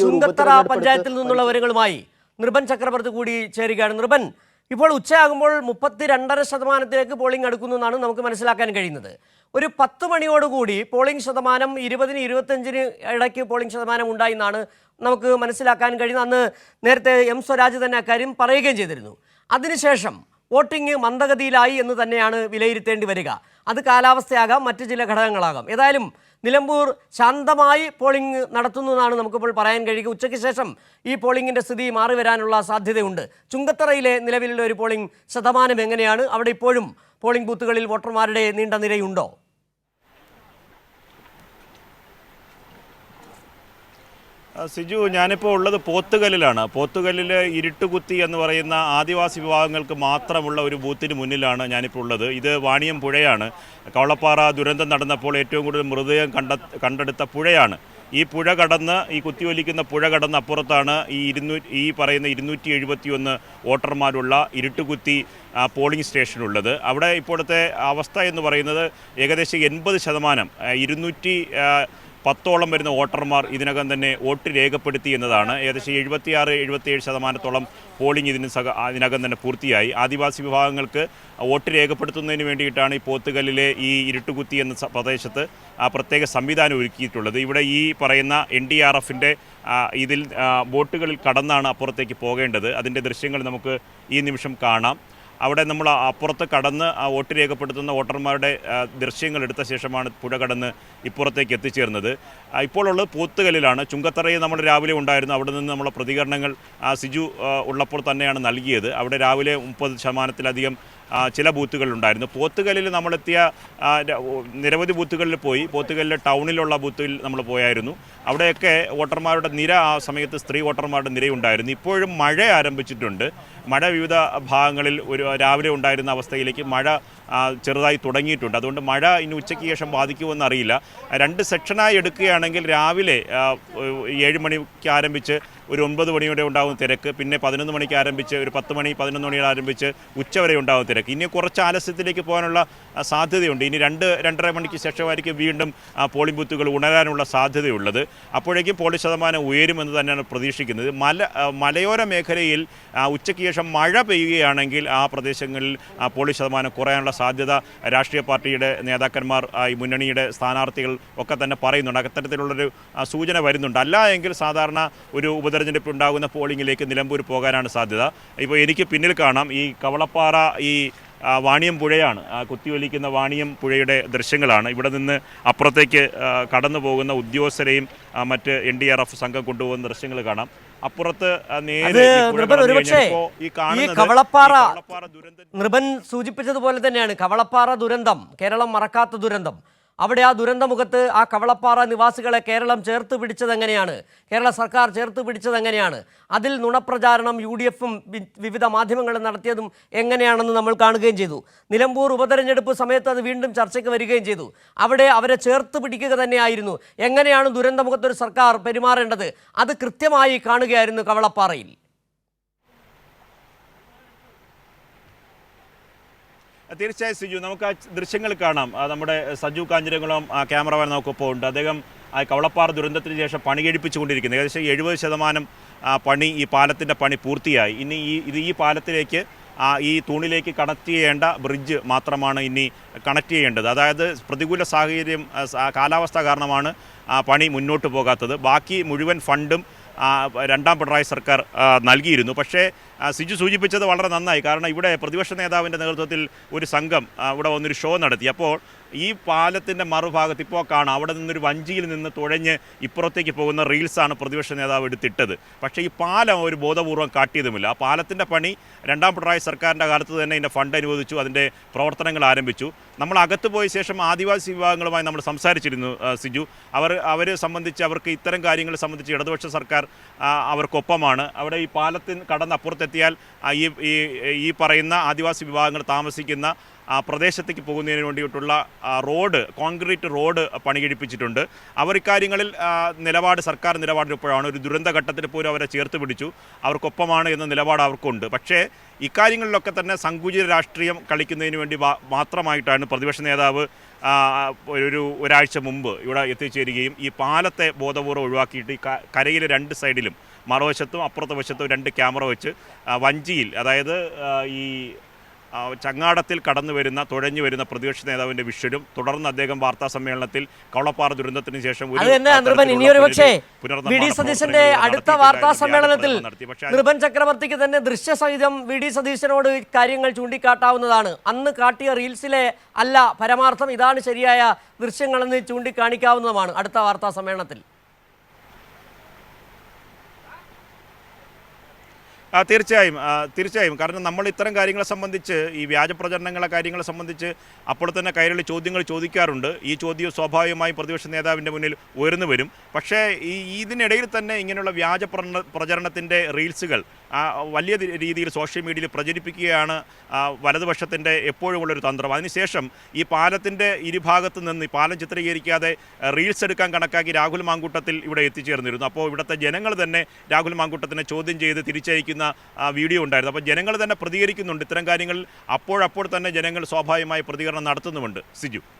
ചുങ്കത്തറ പഞ്ചായത്തിൽ നിന്നുള്ള വിവരങ്ങളുമായി നിർബൻ ചക്രവർത്തി കൂടി ചേരുകയാണ്. നിർബൻ ഇപ്പോൾ ഉച്ചയാകുമ്പോൾ മുപ്പത്തി രണ്ടര ശതമാനത്തിലേക്ക് പോളിംഗ് അടുക്കുന്നു എന്നാണ് നമുക്ക് മനസ്സിലാക്കാൻ കഴിയുന്നത്. ഒരു പത്ത് മണിയോടുകൂടി പോളിംഗ് ശതമാനം ഇരുപതിന് ഇരുപത്തഞ്ചിന് ഇടയ്ക്ക് പോളിംഗ് ശതമാനം ഉണ്ടായി എന്നാണ് നമുക്ക് മനസ്സിലാക്കാൻ കഴിയുന്നത്. അന്ന് നേരത്തെ എം സ്വരാജ് തന്നെ അക്കാര്യം പറയുകയും ചെയ്തിരുന്നു. അതിനുശേഷം വോട്ടിംഗ് മന്ദഗതിയിലായി എന്ന് തന്നെയാണ് വിലയിരുത്തേണ്ടി വരിക. അത് കാലാവസ്ഥയാകാം മറ്റ് ചില ഘടകങ്ങളാകാം. ഏതായാലും നിലമ്പൂർ ശാന്തമായി പോളിംഗ് എന്നാണ് നമുക്കിപ്പോൾ പറയാൻ കഴിയുക. ഉച്ചയ്ക്ക് ശേഷം ഈ പോളിംഗിന്റെ സ്ഥിതി മാറി വരാനുള്ള സാധ്യതയുണ്ട്. ചുങ്കത്തറയിലെ നിലവിലുള്ള ഒരു പോളിംഗ് ശതമാനം എങ്ങനെയാണ്? അവിടെ ഇപ്പോഴും പോളിംഗ് ബൂത്തുകളിൽ വോട്ടർമാരുടെ നീണ്ട നിരയുണ്ടോ? സിജു ഞാനിപ്പോൾ ഉള്ളത് പോത്തുകല്ലിലാണ്. പോത്തുകല്ലിൽ ഇരുട്ടുകുത്തി എന്ന് പറയുന്ന ആദിവാസി വിഭാഗങ്ങൾക്ക് മാത്രമുള്ള ഒരു ബൂത്തിന് മുന്നിലാണ് ഞാനിപ്പോൾ ഉള്ളത്. ഇത് വാണിയം പുഴയാണ്. കവളപ്പാറ ദുരന്തം നടന്നപ്പോൾ ഏറ്റവും കൂടുതൽ മൃതദേഹം കണ്ട കണ്ടെടുത്ത പുഴയാണ്. ഈ പുഴ കടന്ന് ഈ കുത്തിയൊലിക്കുന്ന പുഴ കടന്ന് അപ്പുറത്താണ് ഈ ഇരുന്നൂ ഈ പറയുന്ന ഇരുന്നൂറ്റി എഴുപത്തിയൊന്ന് വോട്ടർമാരുള്ള ഇരുട്ടുകുത്തി പോളിംഗ് സ്റ്റേഷനുള്ളത്. അവിടെ ഇപ്പോഴത്തെ അവസ്ഥ എന്ന് പറയുന്നത് ഏകദേശം എൺപത് ശതമാനം ഇരുന്നൂറ്റി പത്തോളം വരുന്ന വോട്ടർമാർ ഇതിനകം തന്നെ വോട്ട് രേഖപ്പെടുത്തി എന്നതാണ്. ഏകദേശം എഴുപത്തിയാറ് എഴുപത്തിയേഴ് ശതമാനത്തോളം പോളിംഗ് ഇതിന് സക ഇതിനകം തന്നെ പൂർത്തിയായി. ആദിവാസി വിഭാഗങ്ങൾക്ക് വോട്ട് രേഖപ്പെടുത്തുന്നതിന് വേണ്ടിയിട്ടാണ് ഈ പോത്തുകല്ലിലെ ഈ ഇരുട്ടുകുത്തി എന്ന പ്രദേശത്ത് ആ പ്രത്യേക സംവിധാനം ഒരുക്കിയിട്ടുള്ളത്. ഇവിടെ ഈ പറയുന്ന എൻ ഡി ആർ എഫിന്റെ ഇതിൽ ബോട്ടുകളിൽ കടന്നാണ് അപ്പുറത്തേക്ക് പോകേണ്ടത്. അതിന്റെ ദൃശ്യങ്ങൾ നമുക്ക് ഈ നിമിഷം കാണാം. അവിടെ നമ്മൾ അപ്പുറത്ത് കടന്ന് ആ വോട്ട് രേഖപ്പെടുത്തുന്ന വോട്ടർമാരുടെ ദൃശ്യങ്ങൾ എടുത്ത ശേഷമാണ് പുഴ കടന്ന് ഇപ്പുറത്തേക്ക് എത്തിച്ചേർന്നത്. ഇപ്പോഴുള്ളത് പോത്തുകല്ലിലാണ്. ചുങ്കത്തറയിൽ നമ്മൾ രാവിലെ ഉണ്ടായിരുന്നു. അവിടെ നിന്ന് നമ്മളെ പ്രതികരണങ്ങൾ ആ, സിജു ഉള്ളപ്പോൾ തന്നെയാണ് നൽകിയത്. അവിടെ രാവിലെ മുപ്പത് ശതമാനത്തിലധികം ചില ബൂത്തുകളുണ്ടായിരുന്നു പോത്തുകല്ലിൽ നമ്മളെത്തിയ നിരവധി ബൂത്തുകളിൽ പോയി. പോത്തുകല്ലിലെ ടൗണിലുള്ള ബൂത്തിൽ നമ്മൾ പോയായിരുന്നു. അവിടെയൊക്കെ വോട്ടർമാരുടെ നിര ആ സമയത്ത് സ്ത്രീ വോട്ടർമാരുടെ നിരയുണ്ടായിരുന്നു. ഇപ്പോഴും മഴ ആരംഭിച്ചിട്ടുണ്ട്. മഴ വിവിധ ഭാഗങ്ങളിൽ ഒരു രാവിലെ ഉണ്ടായിരുന്ന അവസ്ഥയിലേക്ക് മഴ ചെറുതായി തുടങ്ങിയിട്ടുണ്ട്. അതുകൊണ്ട് മഴ ഇനി ഉച്ചയ്ക്ക് ശേഷം ബാധിക്കുമെന്ന് അറിയില്ല. രണ്ട് സെക്ഷനായി എടുക്കുകയാണെങ്കിൽ രാവിലെ ഏഴ് മണിക്ക് ആരംഭിച്ച് ഒരു ഒൻപത് മണിയോടെ ഉണ്ടാകുന്ന തിരക്ക് പിന്നെ പതിനൊന്ന് മണിക്ക് ആരംഭിച്ച് ഒരു പത്ത് മണി പതിനൊന്ന് മണിയോടെ ആരംഭിച്ച് ഉച്ചവരെ ഉണ്ടാകുന്ന തിരക്ക്. ഇനി കുറച്ച് ആലസ്യത്തിലേക്ക് പോകാനുള്ള സാധ്യതയുണ്ട്. ഇനി രണ്ട് രണ്ടര മണിക്ക് ശേഷമായിരിക്കും വീണ്ടും പോളിംഗ് ബൂത്തുകൾ ഉണരാനുള്ള സാധ്യതയുള്ളത്. അപ്പോഴേക്കും പോളിംഗ് ശതമാനം ഉയരുമെന്ന് തന്നെയാണ് പ്രതീക്ഷിക്കുന്നത്. മല മലയോര മേഖലയിൽ ഉച്ചയ്ക്ക് ശേഷം മഴ പെയ്യുകയാണെങ്കിൽ ആ പ്രദേശങ്ങളിൽ പോളിംഗ് ശതമാനം കുറയാനുള്ള സാധ്യത രാഷ്ട്രീയ പാർട്ടിയുടെ നേതാക്കന്മാർ ഈ മുന്നണിയുടെ സ്ഥാനാർത്ഥികൾ ഒക്കെ തന്നെ പറയുന്നുണ്ട്. അത്തരത്തിലുള്ളൊരു സൂചന വരുന്നുണ്ട്. അല്ല എങ്കിൽ സാധാരണ ഒരു ഉപതെരഞ്ഞെടുപ്പ് ഉണ്ടാകുന്ന പോളിംഗിലേക്ക് നിലമ്പൂർ പോകാനാണ് സാധ്യത. ഇപ്പോൾ എനിക്ക് പിന്നിൽ കാണാം ഈ കവളപ്പാറ ഈ വാണിയം പുഴയാണ് കുത്തിയൊലിക്കുന്ന വാണിയം പുഴയുടെ ദൃശ്യങ്ങളാണ്. ഇവിടെ നിന്ന് അപ്പുറത്തേക്ക് കടന്നു പോകുന്ന ഉദ്യോഗസ്ഥരെയും മറ്റ് എൻ ഡി ആർ എഫ് സംഘം കൊണ്ടുപോകുന്ന ദൃശ്യങ്ങൾ കാണാം. അപ്പുറത്ത് ഈ കവളപ്പാറ നൃപൻ സൂചിപ്പിച്ചതുപോലെ തന്നെയാണ്. കവളപ്പാറ ദുരന്തം കേരളം മറക്കാത്ത ദുരന്തം. അവിടെ ആ ദുരന്തമുഖത്ത് ആ കവളപ്പാറ നിവാസികളെ കേരളം ചേർത്ത് പിടിച്ചത് എങ്ങനെയാണ്? കേരള സർക്കാർ ചേർത്ത് പിടിച്ചത് എങ്ങനെയാണ്? അതിൽ നുണപ്രചാരണം യു ഡി എഫും വിവിധ മാധ്യമങ്ങളും നടത്തിയതും എങ്ങനെയാണെന്ന് നമ്മൾ കാണുകയും ചെയ്തു. നിലമ്പൂർ ഉപതെരഞ്ഞെടുപ്പ് സമയത്ത് അത് വീണ്ടും ചർച്ചയ്ക്ക് വരികയും ചെയ്തു. അവിടെ അവരെ ചേർത്ത് പിടിക്കുക തന്നെയായിരുന്നു. എങ്ങനെയാണ് ദുരന്തമുഖത്തൊരു സർക്കാർ പെരുമാറേണ്ടത്? അത് കൃത്യമായി കാണുകയായിരുന്നു കവളപ്പാറയിൽ. തീർച്ചയായും സിജു നമുക്ക് ആ ദൃശ്യങ്ങൾ കാണാം. നമ്മുടെ സജു കാഞ്ഞിരംകുളം ക്യാമറമാൻ നമുക്കൊപ്പം ഉണ്ട്. അദ്ദേഹം ആ കവളപ്പാറ ദുരന്തത്തിന് ശേഷം പണി കഴിപ്പിച്ചുകൊണ്ടിരിക്കുന്നത് ഏകദേശം എഴുപത് ശതമാനം പണി ഈ പാലത്തിന്റെ പണി പൂർത്തിയായി. ഇനി ഈ ഇത് ഈ പാലത്തിലേക്ക് ഈ തൂണിലേക്ക് കണക്ട് ചെയ്യേണ്ട ബ്രിഡ്ജ് മാത്രമാണ് ഇനി കണക്ട് ചെയ്യേണ്ടത്. അതായത് പ്രതികൂല സാഹചര്യം കാലാവസ്ഥ കാരണമാണ് പണി മുന്നോട്ട് പോകാത്തത്. ബാക്കി മുഴുവൻ ഫണ്ടും രണ്ടാം പിണറായി സർക്കാർ നൽകിയിരുന്നു. പക്ഷേ സിജു സൂചിപ്പിച്ചത് വളരെ നന്നായി. കാരണം ഇവിടെ പ്രതിപക്ഷ നേതാവിന്റെ നേതൃത്വത്തിൽ ഒരു സംഘം ഇവിടെ വന്നൊരു ഷോ നടത്തി. അപ്പോൾ ഈ പാലത്തിന്റെ മറുഭാഗത്ത് ഇപ്പോൾ കാണാം. അവിടെ നിന്നൊരു വഞ്ചിയിൽ നിന്ന് തുഴഞ്ഞ് ഇപ്പുറത്തേക്ക് പോകുന്ന റീൽസാണ് പ്രതിപക്ഷ നേതാവ് എടുത്തിട്ടത്. പക്ഷേ ഈ പാലം ഒരു ബോധപൂർവം കാട്ടിയതുമില്ല. ആ പാലത്തിന്റെ പണി രണ്ടാം പിണറായി സർക്കാരിന്റെ കാലത്ത് തന്നെ ഇതിന്റെ ഫണ്ട് അനുവദിച്ചു അതിന്റെ പ്രവർത്തനങ്ങൾ ആരംഭിച്ചു. നമ്മൾ അകത്ത് പോയ ശേഷം ആദിവാസി വിഭാഗങ്ങളുമായി നമ്മൾ സംസാരിച്ചിരുന്നു സിജു. അവർ അവരെ സംബന്ധിച്ച് അവർക്ക് ഇത്തരം കാര്യങ്ങൾ സംബന്ധിച്ച് ഇടതുപക്ഷ സർക്കാർ അവർക്കൊപ്പമാണ്. അവിടെ ഈ പാലത്തിന് കടന്ന് അപ്പുറത്തെത്തിയാൽ ഈ ഈ പറയുന്ന ആദിവാസി വിഭാഗങ്ങൾ താമസിക്കുന്ന പ്രദേശത്തേക്ക് പോകുന്നതിന് വേണ്ടിയിട്ടുള്ള റോഡ് കോൺക്രീറ്റ് റോഡ് പണികഴിപ്പിച്ചിട്ടുണ്ട്. അവർ ഇക്കാര്യങ്ങളിൽ നിലപാട് സർക്കാർ നിലപാടിനൊപ്പോഴാണ് ഒരു ദുരന്തഘട്ടത്തിൽ പോലും അവരെ ചേർത്ത് പിടിച്ചു. അവർക്കൊപ്പമാണ് എന്ന നിലപാട് അവർക്കുണ്ട്. പക്ഷേ ഇക്കാര്യങ്ങളിലൊക്കെ തന്നെ സങ്കുചിത രാഷ്ട്രീയം കളിക്കുന്നതിന് വേണ്ടി മാത്രമായിട്ടാണ് പ്രതിപക്ഷ നേതാവ് ഒരു ഒരാഴ്ച മുമ്പ് ഇവിടെ എത്തിച്ചേരുകയും ഈ പാലത്തെ ബോധപൂർവം ഒഴിവാക്കിയിട്ട് ഈ കരയിലെ രണ്ട് സൈഡിലും മറുവശത്തും അപ്പുറത്തെ വശത്തും രണ്ട് ക്യാമറ വെച്ച് വഞ്ചിയിൽ അതായത് ഈ ചങ്ങാടത്തിൽ കടന്നു വരുന്ന തുഴഞ്ഞു വരുന്ന പ്രതിപക്ഷ നേതാവിന്റെ വിഷ്വലും തുടർന്ന് അദ്ദേഹം വാർത്താ സമ്മേളനത്തിൽ കവളപ്പാറ ദുരന്തത്തിന് ശേഷം സതീശന്റെ അടുത്ത വാർത്താ സമ്മേളനത്തിൽ നിർഭൻ ചക്രവർത്തിക്ക് തന്നെ ദൃശ്യസഹിതം വി ഡി സതീശനോട് കാര്യങ്ങൾ ചൂണ്ടിക്കാട്ടാവുന്നതാണ്. അന്ന് കാട്ടിയ റീൽസിലെ അല്ല പരമാർത്ഥം ഇതാണ് ശരിയായ ദൃശ്യങ്ങളെന്ന് ചൂണ്ടിക്കാണിക്കാവുന്നതുമാണ്. അടുത്ത വാർത്താ സമ്മേളനത്തിൽ. തീർച്ചയായും തീർച്ചയായും. കാരണം നമ്മൾ ഇത്തരം കാര്യങ്ങളെ സംബന്ധിച്ച് ഈ വ്യാജ പ്രചരണങ്ങളെ കാര്യങ്ങളെ സംബന്ധിച്ച് അപ്പോൾ തന്നെ കൈരളി ചോദ്യങ്ങൾ ചോദിക്കാറുണ്ട്. ഈ ചോദ്യം സ്വാഭാവികമായും പ്രതിപക്ഷ നേതാവിന്റെ മുന്നിൽ ഉയർന്നു വരും. പക്ഷേ ഈ ഇതിനിടയിൽ തന്നെ ഇങ്ങനെയുള്ള വ്യാജ പ്രചരണ പ്രചരണത്തിന്റെ റീൽസുകൾ വലിയ രീതിയിൽ സോഷ്യൽ മീഡിയയിൽ പ്രചരിപ്പിക്കുകയാണ് വലതുപക്ഷത്തിന്റെ എപ്പോഴുമുള്ളൊരു തന്ത്രം. അതിനുശേഷം ഈ പാലത്തിന്റെ ഇരുഭാഗത്ത് നിന്ന് ഈ പാലം ചിത്രീകരിക്കാതെ റീൽസ് എടുക്കാൻ കണക്കാക്കി രാഹുൽ മാങ്കൂട്ടത്തിൽ ഇവിടെ എത്തിച്ചേർന്നിരുന്നു. അപ്പോൾ ഇവിടുത്തെ ജനങ്ങൾ തന്നെ രാഹുൽ മാങ്കൂട്ടത്തിനെ ചോദ്യം ചെയ്ത് തിരിച്ചയക്കുന്ന. ആ, വീഡിയോ ഉണ്ടായിരുന്നു. അപ്പോൾ ജനങ്ങൾ തന്നെ പ്രതികരിക്കുന്നുണ്ട്. ഇത്തരം കാര്യങ്ങളിൽ അപ്പോഴപ്പോൾ തന്നെ ജനങ്ങൾ സ്വാഭാവികമായി പ്രതികരണം നടത്തുന്നുമുണ്ട്. സിജു.